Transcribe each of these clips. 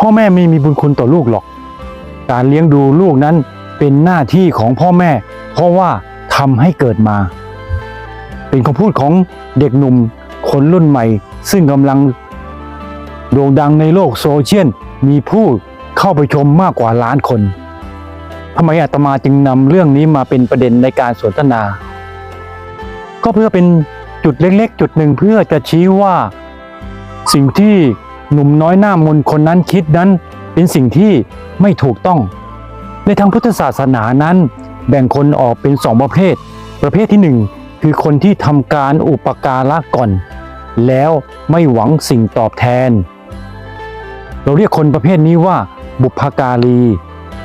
พ่อแม่ไม่มีบุญคุณต่อลูกหรอก การเลี้ยงดูลูกนั้นเป็นหน้าที่ของพ่อแม่ เพราะว่าทำให้เกิดมา เป็นคำพูดของเด็กหนุ่มคนรุ่นใหม่ ซึ่งกำลังโด่งดังในโลกโซเชียลมีผู้เข้าไปชมมากกว่าล้านคนทำไมอาตมาจึงนำเรื่องนี้มาเป็นประเด็นในการสนทนา ก็เพื่อเป็นจุดเล็กๆ จุดหนึ่งเพื่อจะชี้ว่า สิ่งที่ หนุ่มน้อยหน้ามนคนนั้นคิดนั้นเป็นสิ่งที่ไม่ถูกต้อง ในทางพุทธศาสนานั้น แบ่งคนออกเป็นสองประเภท ประเภทที่หนึ่งคือคนที่ทำการอุปการะก่อน แล้วไม่หวังสิ่งตอบแทน เราเรียกคนประเภทนี้ว่า บุพการี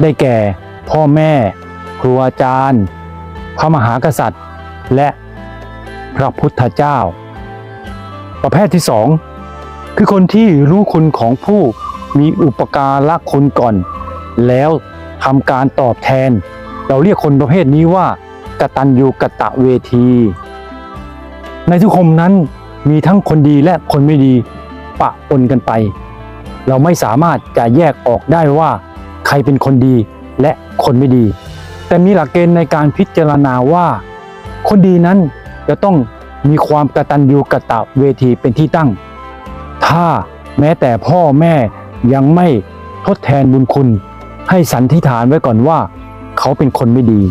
ได้แก่ พ่อแม่ ครูอาจารย์ พระมหากษัตริย์ และพระพุทธเจ้า ประเภทที่สอง คือคนที่รู้คุณของผู้มีอุปการะคุณก่อน แล้วทำการตอบแทน เราเรียกคนประเภทนี้ว่ากตัญญูกตะเวที ในทุกคมนั้นมีทั้งคนดีและคนไม่ดีปะปนกันไป เราไม่สามารถจะแยกออกได้ว่า ใครเป็นคนดีและคนไม่ดี แต่มีหลักเกณฑ์ในการพิจารณาว่า คนดีนั้นจะต้องมีความกตัญญูกตะเวทีเป็นที่ตั้ง ถ้าแม้แต่พ่อแม่ยังไม่ทดแทนบุญคุณ ให้สันทิฐานไว้ก่อนว่า เขาเป็นคนไม่ดี